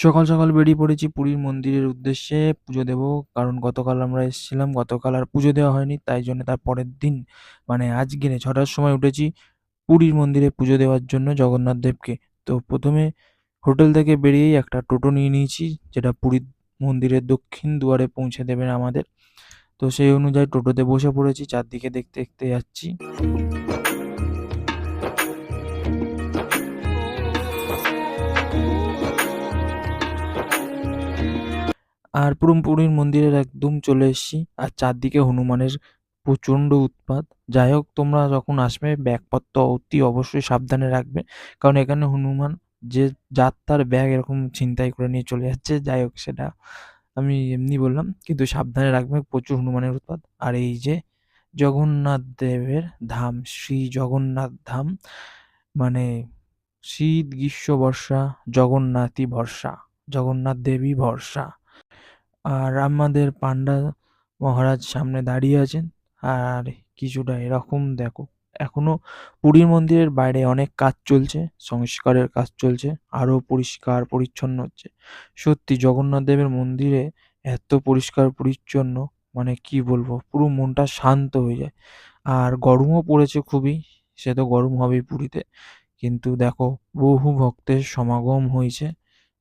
সকাল, সকাল বেরিয়ে পড়েছি পুরীর মন্দিরের উদ্দেশ্যে পুজো দেব। কারণ গতকাল আমরা এসেছিলাম। গতকাল আর পুজো দেওয়া হয়নি। তাই জন্য তার পরের দিন মানে আজকে ৬ টার সময় উঠেছি পুরীর মন্দিরে পুজো দেওয়ার জন্য জগন্নাথ দেবকে। তো প্রথমে হোটেল থেকে বেরিয়েই একটা টোটো নিয়ে নিয়েছি যেটা পুরীর মন্দিরের দক্ষিণ দুয়ারে পৌঁছে দেবে আমাদের। তো সেই অনুযায়ী টোটোতে বসে পড়েছি। চারদিকে দেখতে, দেখতে যাচ্ছি। আর পুরো পুরীর মন্দিরের একদম চলে এসেছি। আর চারদিকে হনুমানের প্রচণ্ড উৎপাত। যাই হোক তোমরা যখন আসবে ব্যাগপত্র অতি অবশ্যই সাবধানে রাখবে। কারণ এখানে হনুমান যে যার তার ব্যাগ এরকম ছিনতাই করে নিয়ে চলে যাচ্ছে। যাই হোক সেটা আমি এমনি বললাম। কিন্তু সাবধানে রাখবে প্রচুর হনুমানের উৎপাত। আর এই যে জগন্নাথ দেবের ধাম, শ্রী জগন্নাথ ধাম মানে শীত, গ্রীষ্ম, বর্ষা জগন্নাথই ভরসা। জগন্নাথ দেবই ভরসা। আর আমাদের পান্ডা মহারাজ সামনে দাঁড়িয়ে আছেন। আর কিছুটা এরকম দেখো, এখনও পুরীর মন্দিরের বাইরে অনেক কাজ চলছে। সংস্কারের কাজ চলছে। আরও পরিষ্কার পরিচ্ছন্ন হচ্ছে। সত্যি জগন্নাথ দেবের মন্দিরে এত পরিষ্কার পরিচ্ছন্ন মানে কি বলব, পুরো মনটা শান্ত হয়ে যায়। আর গরমও পড়েছে খুবই। সে তো গরম হবেই পুরীতে। কিন্তু দেখো, বহু ভক্তের সমাগম হয়েছে।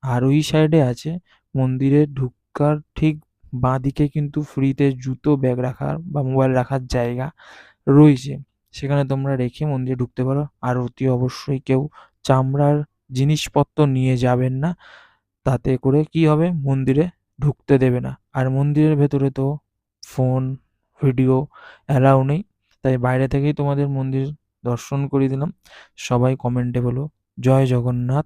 আর ওই সাইডে আছে মন্দিরে ঢুকার ঠিক বাঁদিকে কিন্তু ফ্রিতে জুতো, ব্যাগ রাখার বা মোবাইল রাখার জায়গা রয়েছে। সেখানে তোমরা রেখে মন্দিরে ঢুকতে পারো। আর অতি অবশ্যই কেউ চামড়ার জিনিসপত্র নিয়ে যাবেন না। তাতে করে কি হবে মন্দিরে ঢুকতে দেবে না। আর মন্দিরের ভেতরে তো ফোন, ভিডিও অ্যালাও নেই। তাই বাইরে থেকেই তোমাদের মন্দির দর্শন করিয়ে দিলাম। সবাই কমেন্টে বলো জয় জগন্নাথ।